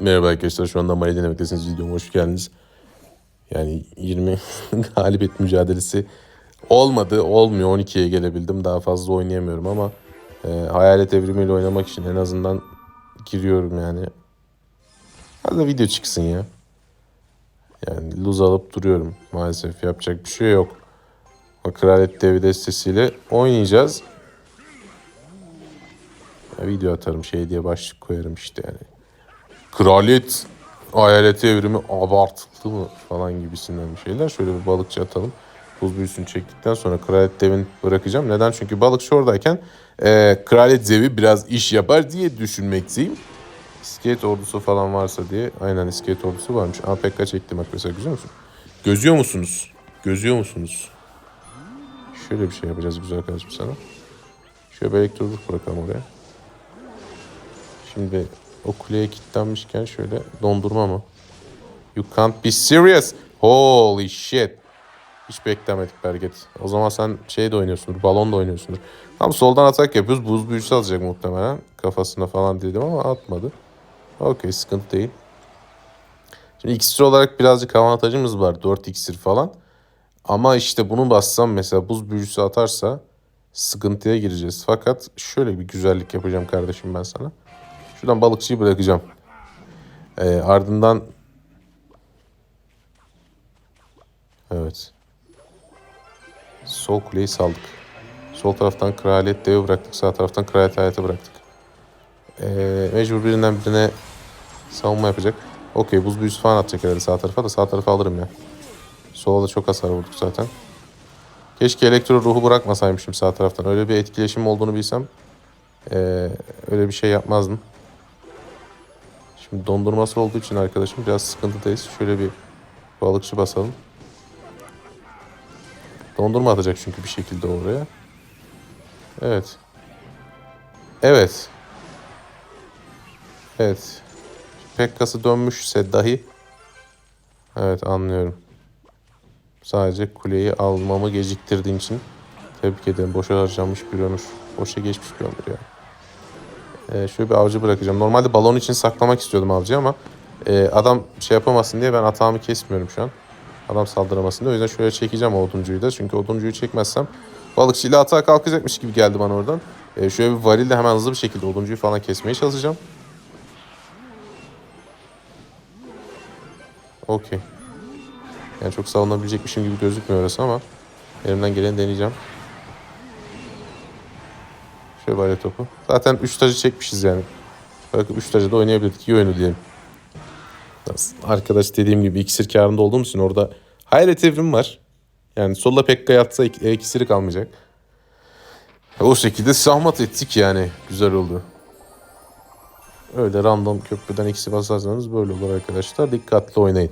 Merhaba arkadaşlar şu anda Mali denemektesiniz videoma hoş geldiniz. Yani 20 galibiyet mücadelesi olmadı olmuyor 12'ye gelebildim daha fazla oynayamıyorum ama e, hayalet evrimiyle oynamak için en azından giriyorum yani. Hadi video çıksın ya. Yani luz alıp duruyorum maalesef yapacak bir şey yok. O Kraliyet Devi destesiyle oynayacağız. Ya video atarım şey diye başlık koyarım işte yani. Kraliyet hayaleti evrimi abartılı mı falan gibisinden bir şeyler. Şöyle bir balıkçı atalım. Buz büyüsünü çektikten sonra kraliyet devini bırakacağım. Neden? Çünkü balıkçı oradayken e, kraliyet devi biraz iş yapar diye düşünmekteyim. İskelet ordusu falan varsa diye. Aynen iskelet ordusu varmış. APK çektim bak mesela güzel musun? Gözüyor musunuz? Gözüyor musunuz? Şöyle bir şey yapacağız güzel kardeşim sana. Şöyle bir elektronik bırakalım oraya. Şimdi o kuleye kilitlenmişken şöyle dondurma mı? You can't be serious. Holy shit. Hiç beklemedik Berget. O zaman sen şey de oynuyorsundur, balon da oynuyorsundur. Tam soldan atak yapıyoruz. Buz büyüsü atacak muhtemelen. Kafasına falan dedim ama atmadı. Okey sıkıntı değil. Şimdi iksir olarak birazcık avantajımız var. 4 iksir falan. Ama işte bunu bassam mesela buz büyüsü atarsa sıkıntıya gireceğiz. Fakat şöyle bir güzellik yapacağım kardeşim ben sana. Şuradan balıkçıyı bırakacağım. Ee, ardından Evet. Sol kuleyi saldık. Sol taraftan kraliyet devi bıraktık. Sağ taraftan kraliyet hayatı bıraktık. Ee, mecbur birinden birine savunma yapacak. Okey buz büyüsü falan atacak herhalde sağ tarafa da sağ tarafa alırım ya. Sola da çok hasar vurduk zaten. Keşke elektro ruhu bırakmasaymışım sağ taraftan. Öyle bir etkileşim olduğunu bilsem ee, öyle bir şey yapmazdım. Şimdi dondurması olduğu için arkadaşım biraz sıkıntıdayız. Şöyle bir balıkçı basalım. Dondurma atacak çünkü bir şekilde oraya. Evet. Evet. Evet. Pekkası dönmüşse dahi Evet anlıyorum. Sadece kuleyi almamı geciktirdiğin için tebrik ederim. Boşa harcanmış bir ömür. Boşa geçmiş bir ömür ya. Ee, şöyle bir avcı bırakacağım. Normalde balon için saklamak istiyordum avcıyı ama e, adam şey yapamasın diye ben atağımı kesmiyorum şu an. Adam saldıramasın diye. O yüzden şöyle çekeceğim oduncuyu da. Çünkü oduncuyu çekmezsem balıkçıyla atağa kalkacakmış gibi geldi bana oradan. Ee, şöyle bir varille hemen hızlı bir şekilde oduncuyu falan kesmeye çalışacağım. Okey. Yani çok savunabilecekmişim gibi gözükmüyor orası ama elimden geleni deneyeceğim. Böyle topu. Zaten 3 tacı çekmişiz yani. Belki 3 tacı da oynayabilirdik. İyi oyunu diyelim. Arkadaş dediğim gibi iksir karında olduğum için orada hayret evrim var. Yani sola pekka yatsa ik- iksiri kalmayacak. O şekilde sahmat ettik yani. Güzel oldu. Öyle random köprüden ikisi basarsanız böyle olur arkadaşlar. Dikkatli oynayın.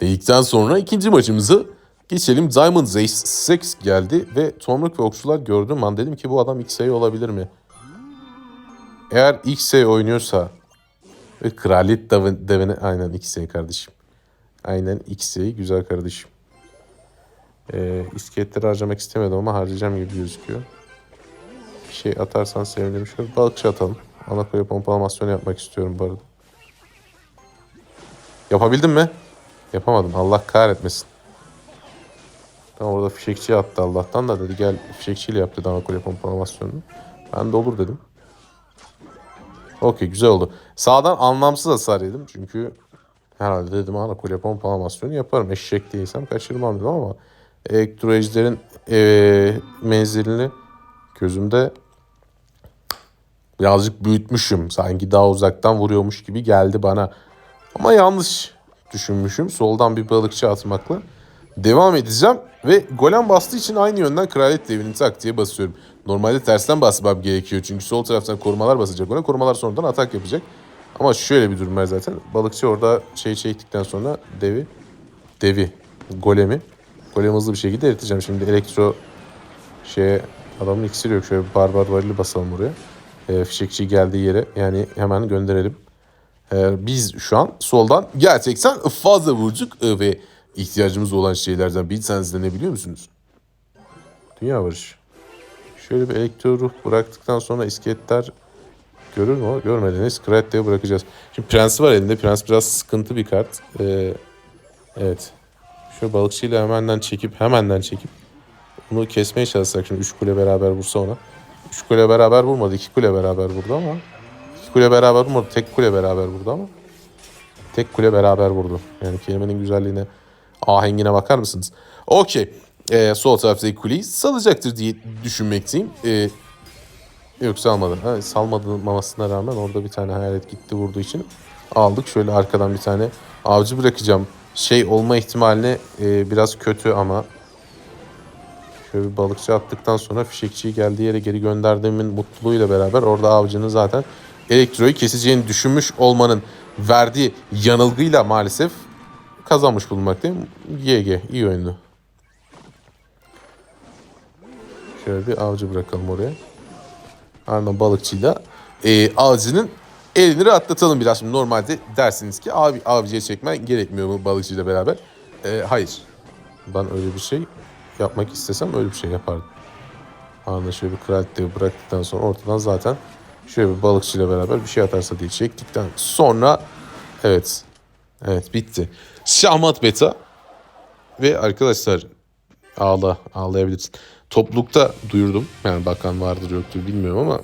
Dedikten sonra ikinci maçımızı geçelim. Diamond Ace 6 geldi ve Tomruk ve Okçular gördüm. Ben dedim ki bu adam XA olabilir mi? Eğer XA oynuyorsa ve Kraliyet Dev- Devine aynen XA kardeşim. Aynen XA güzel kardeşim. Ee, iskeletleri harcamak istemedim ama harcayacağım gibi gözüküyor. Bir şey atarsan sevinirim. Şöyle balıkçı atalım. Ana kule pompalamasyon yapmak istiyorum bu arada. Yapabildim mi? Yapamadım. Allah kahretmesin. Tam orada fişekçi attı Allah'tan da dedi gel fişekçiyle yap dedi ana kule pompalamasyonunu. Ben de olur dedim. Okey güzel oldu. Sağdan anlamsız hasar yedim çünkü herhalde dedim ana kule pompalamasyonu yaparım. Eşek değilsem kaçırmam dedim ama elektroejlerin eee menzilini gözümde birazcık büyütmüşüm. Sanki daha uzaktan vuruyormuş gibi geldi bana. Ama yanlış düşünmüşüm. Soldan bir balıkçı atmakla devam edeceğim. Ve golem bastığı için aynı yönden kraliyet devinin taktiğe basıyorum. Normalde tersten basmam gerekiyor. Çünkü sol taraftan korumalar basacak ona. Korumalar sonradan atak yapacak. Ama şöyle bir durum var zaten. Balıkçı orada şey çektikten sonra devi, devi, golemi, golemi hızlı bir şekilde eriteceğim. Şimdi elektro şeye adamın iksiri yok. Şöyle barbar varili basalım buraya. E, fişekçi geldiği yere yani hemen gönderelim. E, biz şu an soldan gerçekten fazla vurcuk e, ve ihtiyacımız olan şeylerden bir tanesi de ne biliyor musunuz? Dünya barışı. Şöyle bir elektro ruh bıraktıktan sonra iskeletler Görür mü? Görmediniz. Krate'ye bırakacağız. Şimdi Prens var elinde. Prens biraz sıkıntı bir kart. Ee, evet. Şu balıkçıyla hemenden çekip hemenden çekip bunu kesmeye çalışsak şimdi 3 kule beraber vursa ona. 3 kule beraber vurmadı. 2 kule beraber vurdu ama 2 kule beraber vurmadı. Tek kule beraber vurdu ama tek kule beraber vurdu. Yani kelimenin güzelliğine ahengine bakar mısınız? Okey. Ee, sol taraftaki kuleyi salacaktır diye düşünmekteyim. Ee, yok salmadı. Ha, salmamasına rağmen orada bir tane hayalet gitti vurduğu için aldık. Şöyle arkadan bir tane avcı bırakacağım. Şey olma ihtimaline e, biraz kötü ama Şöyle bir balıkçı attıktan sonra fişekçiyi geldiği yere geri gönderdiğimin mutluluğuyla beraber orada avcının zaten elektroyu keseceğini düşünmüş olmanın verdiği yanılgıyla maalesef kazanmış bulunmaktayım. GG iyi oyundu. Şöyle bir avcı bırakalım oraya. Ardından balıkçıyla e, avcının elini rahatlatalım biraz. Şimdi normalde dersiniz ki abi avcıya çekmen gerekmiyor mu balıkçıyla beraber? E, hayır. Ben öyle bir şey yapmak istesem öyle bir şey yapardım. Ardından şöyle bir kraliçeyi bıraktıktan sonra ortadan zaten şöyle bir balıkçıyla beraber bir şey atarsa diye çektikten sonra evet evet bitti. Şahmat beta ve arkadaşlar ağla ağlayabilirsin. Toplulukta duyurdum. Yani bakan vardır yoktur bilmiyorum ama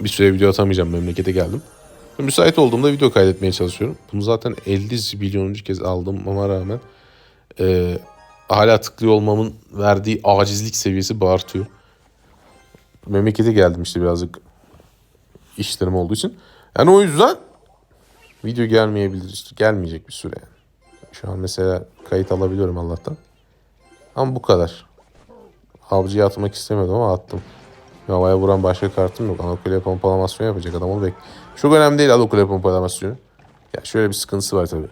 bir süre video atamayacağım memlekete geldim. Müsait olduğumda video kaydetmeye çalışıyorum. Bunu zaten 50 milyonuncu kez aldığıma rağmen e, hala tıklıyor olmamın verdiği acizlik seviyesi bağırtıyor. Memlekete geldim işte birazcık işlerim olduğu için. Yani o yüzden video gelmeyebilir işte gelmeyecek bir süre yani. Şu an mesela kayıt alabiliyorum Allah'tan. Ama bu kadar. Avcıya atmak istemedim ama attım. Havaya vuran başka kartım yok. Anokule pompalamasyon yapacak adam onu bek. Çok önemli değil anokule pompalamasyonu. Ya şöyle bir sıkıntısı var tabii.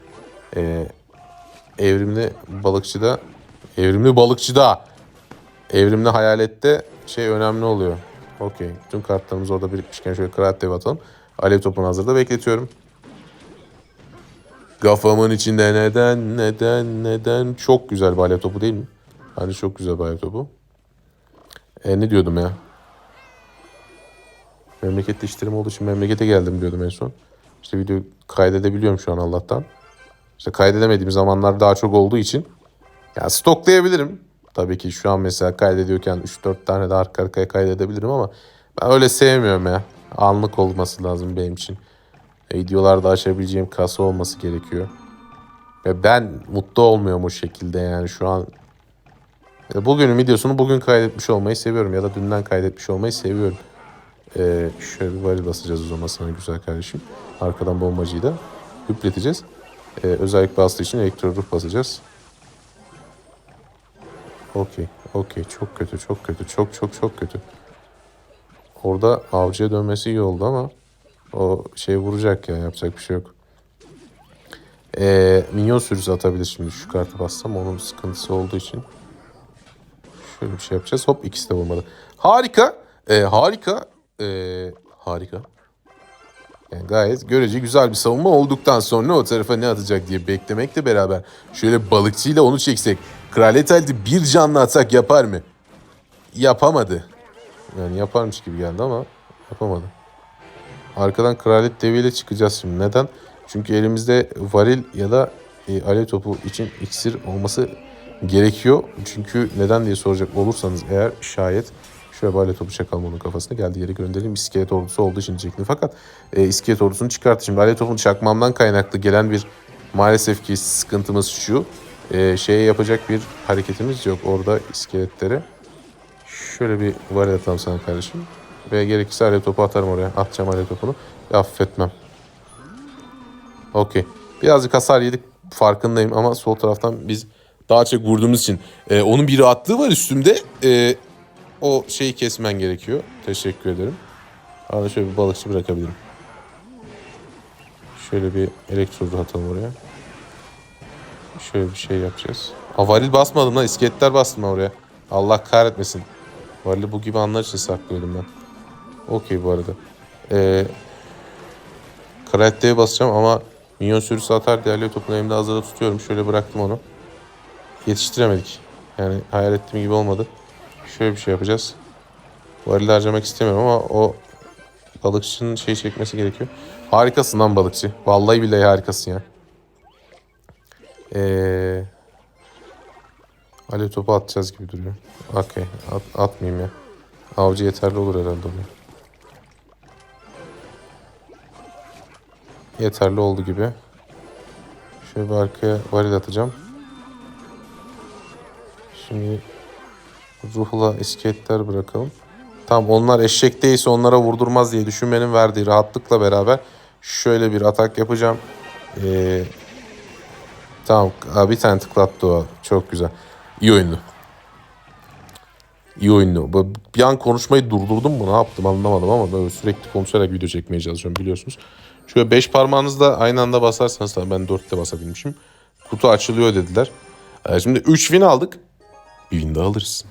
Ee, evrimli balıkçıda evrimli balıkçıda evrimli hayalette şey önemli oluyor. Okey. Bütün kartlarımız orada birikmişken şöyle kıraat dev atalım. Alev topunu hazırda bekletiyorum. Kafamın içinde neden neden neden çok güzel alev topu değil mi? Bence çok güzel alev topu. E, ne diyordum ya? Memlekette işlerim olduğu için memlekete geldim diyordum en son. İşte video kaydedebiliyorum şu an Allah'tan. İşte kaydedemediğim zamanlar daha çok olduğu için ya stoklayabilirim. Tabii ki şu an mesela kaydediyorken 3-4 tane de arka arkaya kaydedebilirim ama ben öyle sevmiyorum ya. Anlık olması lazım benim için. E, Videolarda açabileceğim kasa olması gerekiyor. Ve ben mutlu olmuyorum o şekilde yani şu an. E, Bugünün videosunu bugün kaydetmiş olmayı seviyorum ya da dünden kaydetmiş olmayı seviyorum. Ee, şöyle bir varil basacağız o zaman sana güzel kardeşim. Arkadan bombacıyı da hüpleteceğiz. Ee, özellik bastığı için elektro basacağız. Okey, okey. Çok kötü, çok kötü, çok çok çok kötü. Orada avcıya dönmesi iyi oldu ama o şey vuracak ya, yapacak bir şey yok. Ee, minyon sürüsü atabilir şimdi şu kartı bassam onun sıkıntısı olduğu için. Şöyle bir şey yapacağız. Hop ikisi de vurmadı. Harika. Ee, harika. Ee, harika. Yani gayet görece güzel bir savunma olduktan sonra o tarafa ne atacak diye beklemekle beraber şöyle balıkçıyla onu çeksek Kraliyet elde bir canlı atsak yapar mı? Yapamadı. Yani yaparmış gibi geldi ama yapamadı. Arkadan kraliyet deviyle çıkacağız şimdi. Neden? Çünkü elimizde varil ya da e, alev topu için iksir olması gerekiyor. Çünkü neden diye soracak olursanız eğer şayet şöyle bir alev topu çakalım onun kafasına geldiği yere gönderelim. İskelet ordusu olduğu için diyecektim. Fakat e, iskelet ordusunu çıkarttı. Şimdi alev topunu çakmamdan kaynaklı gelen bir maalesef ki sıkıntımız şu. E, şeye yapacak bir hareketimiz yok orada iskeletlere. Şöyle bir varil atalım sana kardeşim. Ve gerekirse alev topu atarım oraya. Atacağım alev topunu. Affetmem. Okey. Birazcık hasar yedik farkındayım ama sol taraftan biz daha çok vurduğumuz için. e, onun bir rahatlığı var üstümde. E, o şeyi kesmen gerekiyor. Teşekkür ederim. Arada şöyle bir balıkçı bırakabilirim. Şöyle bir elektro atalım oraya. Şöyle bir şey yapacağız. Aa, basmadım lan. iskeletler bastım oraya. Allah kahretmesin. Varili bu gibi anlar için saklıyordum ben. Okey bu arada. Ee, Kraliçeye basacağım ama minyon sürüsü atar diğerleri topunu elimde hazırda tutuyorum. Şöyle bıraktım onu. Yetiştiremedik. Yani hayal ettiğim gibi olmadı. Şöyle bir şey yapacağız. Varili harcamak istemiyorum ama o Balıkçının şey çekmesi gerekiyor. Harikasın lan balıkçı. Vallahi billahi harikasın ya. Ee, alev topu atacağız gibi duruyor. Okey. At, atmayayım ya. Avcı yeterli olur herhalde oraya. Yeterli oldu gibi. Şöyle bir arkaya varil atacağım. Şimdi ruhla iskeletler bırakalım. Tamam onlar eşek değilse onlara vurdurmaz diye düşünmenin verdiği rahatlıkla beraber şöyle bir atak yapacağım. Ee, tamam bir tane tıklattı o. Çok güzel. İyi oyundu. İyi oyundu. Bu- Bir an konuşmayı durdurdum mu ne yaptım anlamadım ama böyle sürekli konuşarak video çekmeye çalışıyorum biliyorsunuz. Şöyle beş parmağınızla aynı anda basarsanız tabii ben dörtte basabilmişim. Kutu açılıyor dediler. Ee, şimdi 3 win aldık. Bir win daha alırız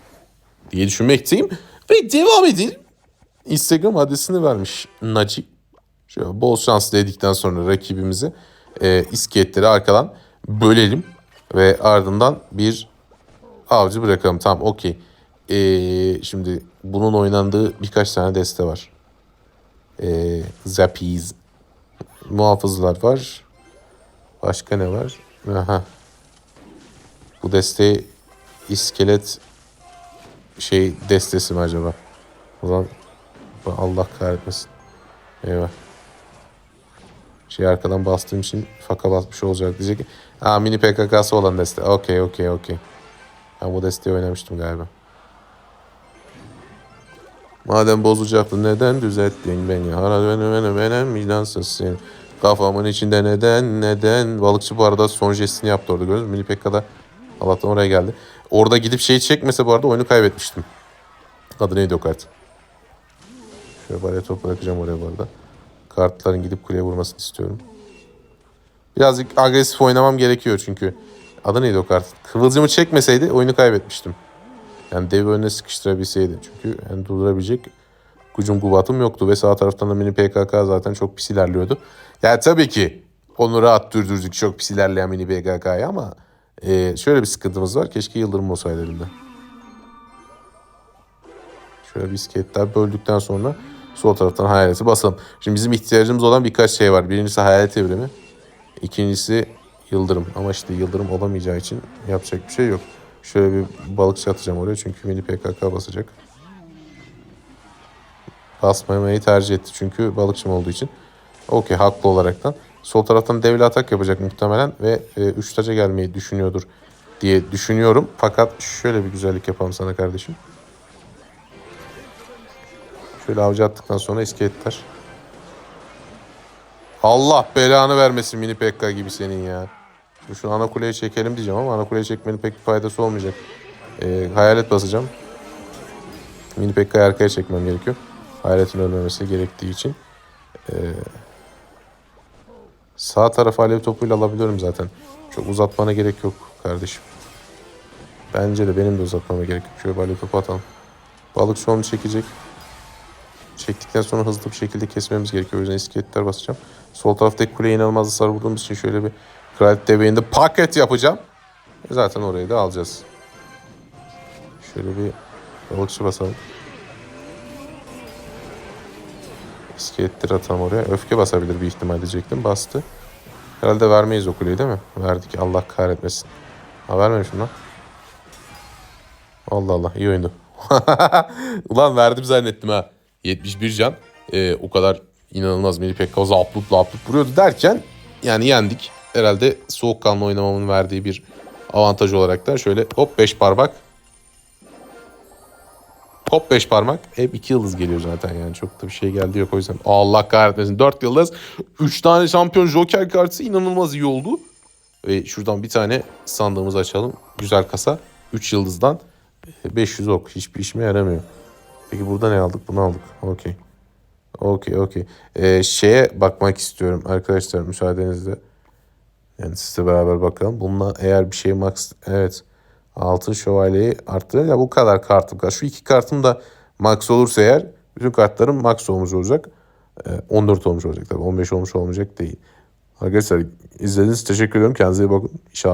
diye düşünmekteyim. Ve devam edelim. Instagram adresini vermiş Naci. Şöyle bol şans dedikten sonra rakibimizi e, iskeletleri arkadan bölelim. Ve ardından bir avcı bırakalım. Tamam okey. E, şimdi bunun oynandığı birkaç tane deste var. E, Zapiz. Muhafızlar var. Başka ne var? Aha. Bu deste iskelet şey destesi mi acaba? Zaman Allah kahretmesin. Eyvah. Şey arkadan bastığım için faka basmış olacak diyecek. Aa mini PKK'sı olan deste. Okey okey okey. Ben bu desteği oynamıştım galiba. Madem bozacaktın neden düzelttin beni? Hara beni beni benim vicdansız. Kafamın içinde neden neden? Balıkçı bu arada son jestini yaptı orada gördünüz mü? Mini PK'da Allah'tan oraya geldi. Orada gidip şeyi çekmese bu arada oyunu kaybetmiştim. Adı neydi o kart? Şöyle baraya top bırakacağım oraya bu arada. Kartların gidip kuleye vurmasını istiyorum. Birazcık agresif oynamam gerekiyor çünkü. Adı neydi o kart? Kıvılcımı çekmeseydi oyunu kaybetmiştim. Yani devi önüne sıkıştırabilseydi. Çünkü yani durdurabilecek gücüm kubatım yoktu. Ve sağ taraftan da mini PKK zaten çok pis ilerliyordu. Yani tabii ki onu rahat durdurduk çok pis ilerleyen mini PKK'yı ama e, şöyle bir sıkıntımız var. Keşke Yıldırım olsaydı elimde. Şöyle bir iskeletler böldükten sonra sol taraftan hayaleti basalım. Şimdi bizim ihtiyacımız olan birkaç şey var. Birincisi hayalet evrimi. İkincisi yıldırım. Ama işte yıldırım olamayacağı için yapacak bir şey yok. Şöyle bir balıkçı atacağım oraya çünkü mini PKK basacak. Basmamayı tercih etti çünkü balıkçım olduğu için. Okey haklı olaraktan. Sol taraftan devli atak yapacak muhtemelen ve 3 taca gelmeyi düşünüyordur diye düşünüyorum. Fakat şöyle bir güzellik yapalım sana kardeşim. Şöyle avcı attıktan sonra iskeletler. Allah belanı vermesin mini pekka gibi senin ya. Şu ana kuleye çekelim diyeceğim ama ana kuleye çekmenin pek bir faydası olmayacak. Ee, hayalet basacağım. Mini pekka'yı arkaya çekmem gerekiyor. Hayaletin ölmemesi gerektiği için. Ee, sağ tarafı alev topuyla alabiliyorum zaten. Çok uzatmana gerek yok kardeşim. Bence de benim de uzatmama gerek yok. Şöyle alev topu atalım. Balıkçı onu çekecek. Çektikten sonra hızlı bir şekilde kesmemiz gerekiyor. O yüzden iskeletler basacağım. Sol taraftaki kuleye inanılmaz hasar vurduğumuz için şöyle bir kraliyet deveğinde paket yapacağım. Zaten orayı da alacağız. Şöyle bir balıkçı basalım. İskeletleri atalım oraya. Öfke basabilir bir ihtimal diyecektim. Bastı. Herhalde vermeyiz o kuleyi değil mi? Verdik. Allah kahretmesin. Ha vermemişim lan. Allah Allah iyi oyundu. Ulan verdim zannettim ha. 71 can. Ee, o kadar inanılmaz Melih Pekka zaplut laplut vuruyordu derken yani yendik. Herhalde soğukkanlı oynamamın verdiği bir avantaj olarak da şöyle hop 5 parmak. Hop 5 parmak. Hep 2 yıldız geliyor zaten yani. Çok da bir şey geldi yok o yüzden. Allah kahretmesin. 4 yıldız. 3 tane şampiyon joker kartı inanılmaz iyi oldu. Ve şuradan bir tane sandığımızı açalım. Güzel kasa. 3 yıldızdan 500 ok. Hiçbir işime yaramıyor. Peki burada ne aldık? Bunu aldık. Okey. Okey okey. Ee, şeye bakmak istiyorum arkadaşlar müsaadenizle. Yani sizle beraber bakalım. Bununla eğer bir şey max... Evet. Altın şövalyeyi arttırır. Ya bu kadar kartım var. Şu iki kartım da max olursa eğer bütün kartlarım max olmuş olacak. Ee, 14 olmuş olacak tabii. 15 olmuş olmayacak değil. Arkadaşlar izlediğiniz için teşekkür ediyorum. Kendinize iyi bakın. İnşallah